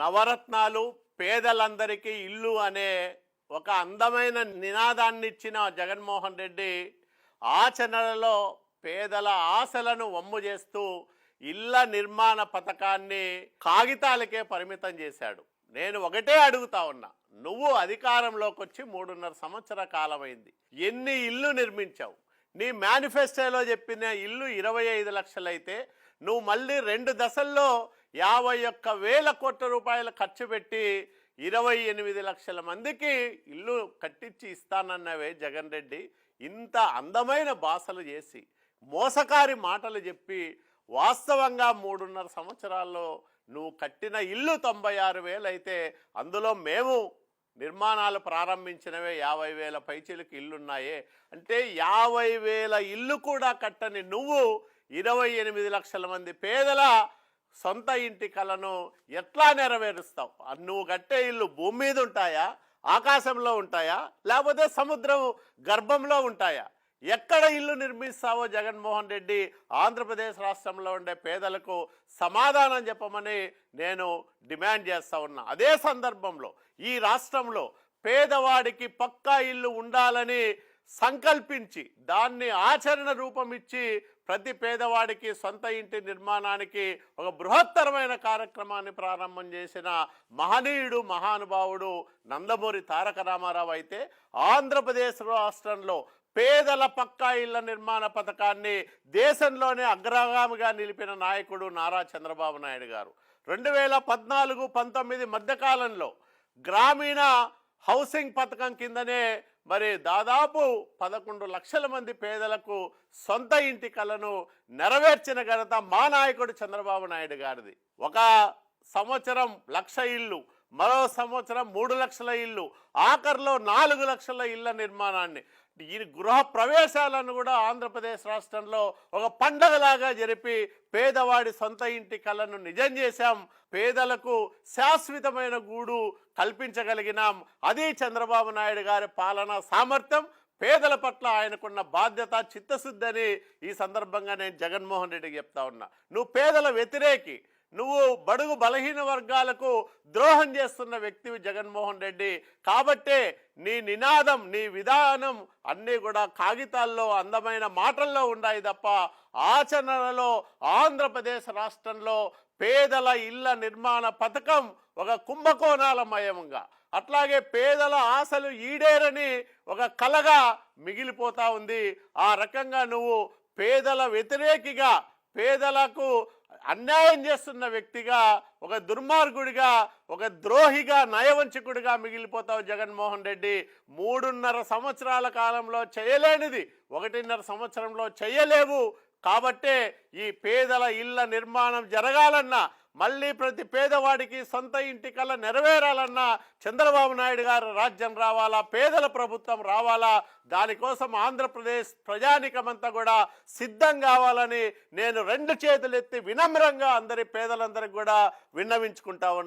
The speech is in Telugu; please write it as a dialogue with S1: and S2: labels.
S1: నవరత్నాలు పేదలందరికీ ఇల్లు అనే ఒక అందమైన నినాదాన్ని ఇచ్చిన జగన్మోహన్ రెడ్డి ఆచరణలో పేదల ఆశలను వమ్ము చేస్తూ ఇళ్ళ నిర్మాణ పథకాన్ని కాగితాలకే పరిమితం చేశాడు. నేను ఒకటే అడుగుతా ఉన్నా నువ్వు అధికారంలోకి వచ్చి మూడున్నర సంవత్సర కాలమైంది. ఎన్ని ఇల్లు నిర్మించావు? నీ మేనిఫెస్టోలో చెప్పిన ఇల్లు ఇరవై ఐదు లక్షలైతే నువ్వు మళ్ళీ రెండు దశల్లో యాభై ఒక్క వేల కోట్ల రూపాయలు ఖర్చు పెట్టి ఇరవై ఎనిమిది లక్షల మందికి ఇల్లు కట్టించి ఇస్తానన్నవే జగన్ రెడ్డి. ఇంత అందమైన భాషలు చేసి మోసకారి మాటలు చెప్పి వాస్తవంగా మూడున్నర సంవత్సరాల్లో నువ్వు కట్టిన ఇల్లు తొంభై ఆరు వేలు అయితే అందులో మేము నిర్మాణాలు ప్రారంభించినవే యాభై వేల పైచీలకు ఇల్లున్నాయే. అంటే యాభై వేల ఇల్లు కూడా కట్టని నువ్వు ఇరవై ఎనిమిది లక్షల మంది పేదల సొంత ఇంటి కలను ఎట్లా నెరవేరుస్తావు? ఆ నువ్వు కట్టే ఇల్లు భూమి మీద ఉంటాయా? ఆకాశంలో ఉంటాయా? లేకపోతే సముద్రం గర్భంలో ఉంటాయా? ఎక్కడ ఇల్లు నిర్మిస్తావో జగన్మోహన్ రెడ్డి ఆంధ్రప్రదేశ్ రాష్ట్రంలో ఉండే పేదలకు సమాధానం చెప్పమని నేను డిమాండ్ చేస్తా ఉన్నా. అదే సందర్భంలో ఈ రాష్ట్రంలో పేదవాడికి పక్కా ఇల్లు ఉండాలని సంకల్పించి దాన్ని ఆచరణ రూపం ఇచ్చి ప్రతి పేదవాడికి సొంత ఇంటి నిర్మాణానికి ఒక బృహత్తరమైన కార్యక్రమాన్ని ప్రారంభం చేసిన మహనీయుడు మహానుభావుడు నందమూరి తారక రామారావు అయితే ఆంధ్రప్రదేశ్ రాష్ట్రంలో పేదల పక్కా ఇళ్ళ నిర్మాణ పథకాన్ని దేశంలోనే అగ్రగామిగా నిలిపిన నాయకుడు నారా చంద్రబాబు నాయుడు గారు. రెండు వేల పద్నాలుగు పంతొమ్మిది మధ్యకాలంలో గ్రామీణ హౌసింగ్ పథకం కిందనే మరి దాదాపు పదకొండు లక్షల మంది పేదలకు సొంత ఇంటి కలను నెరవేర్చిన ఘనత మా నాయకుడు చంద్రబాబు నాయుడు గారిది. ఒక సంవత్సరం లక్ష ఇల్లు మరో సంవత్సరం మూడు లక్షల ఇల్లు ఆఖరిలో నాలుగు లక్షల ఇళ్ళ నిర్మాణాన్ని. ఈ గృహ ప్రవేశాలను కూడా ఆంధ్రప్రదేశ్ రాష్ట్రంలో ఒక పండగలాగా జరిపి పేదవాడి సొంత ఇంటి కళను నిజం చేశాం. పేదలకు శాశ్వతమైన గూడు కల్పించగలిగినాం. అది చంద్రబాబు నాయుడు గారి పాలన సామర్థ్యం. పేదల పట్ల ఆయనకున్న బాధ్యత చిత్తశుద్ధి అని ఈ సందర్భంగా నేను జగన్మోహన్ రెడ్డికి చెప్తా ఉన్నా. నువ్వు పేదల వ్యతిరేకి నువ్వు బడుగు బలహీన వర్గాలకు ద్రోహం చేస్తున్న వ్యక్తివి జగన్మోహన్ రెడ్డి. కాబట్టే నీ నినాదం నీ విధానం అన్నీ కూడా కాగితాల్లో అందమైన మాటల్లో ఉన్నాయి తప్ప ఆచరణలో ఆంధ్రప్రదేశ్ రాష్ట్రంలో పేదల ఇళ్ళ నిర్మాణ పథకం ఒక కుంభకోణాలమయంగా అట్లాగే పేదల ఆశలు ఈడేరని ఒక కలగా మిగిలిపోతా ఉంది. ఆ రకంగా నువ్వు పేదల వ్యతిరేకిగా పేదలకు అన్యాయం చేస్తున్న వ్యక్తిగా ఒక దుర్మార్గుడిగా ఒక ద్రోహిగా నయవంచకుడిగా మిగిలిపోతావు జగన్మోహన్ రెడ్డి. మూడున్నర సంవత్సరాల కాలంలో చేయలేనిది. ఒకటిన్నర సంవత్సరంలో చేయలేవు. కాబట్టే ఈ పేదల ఇళ్ళ నిర్మాణం జరగాలన్నా మళ్ళీ ప్రతి పేదవాడికి సొంత ఇంటి కళ నెరవేరాలన్నా చంద్రబాబు నాయుడు గారు రాజ్యం రావాలా పేదల ప్రభుత్వం రావాలా దానికోసం ఆంధ్రప్రదేశ్ ప్రజానికమంతా కూడా సిద్ధం కావాలని నేను రెండు చేతులెత్తి వినమ్రంగా అందరి పేదలందరికీ కూడా విన్నవించుకుంటా ఉన్నా.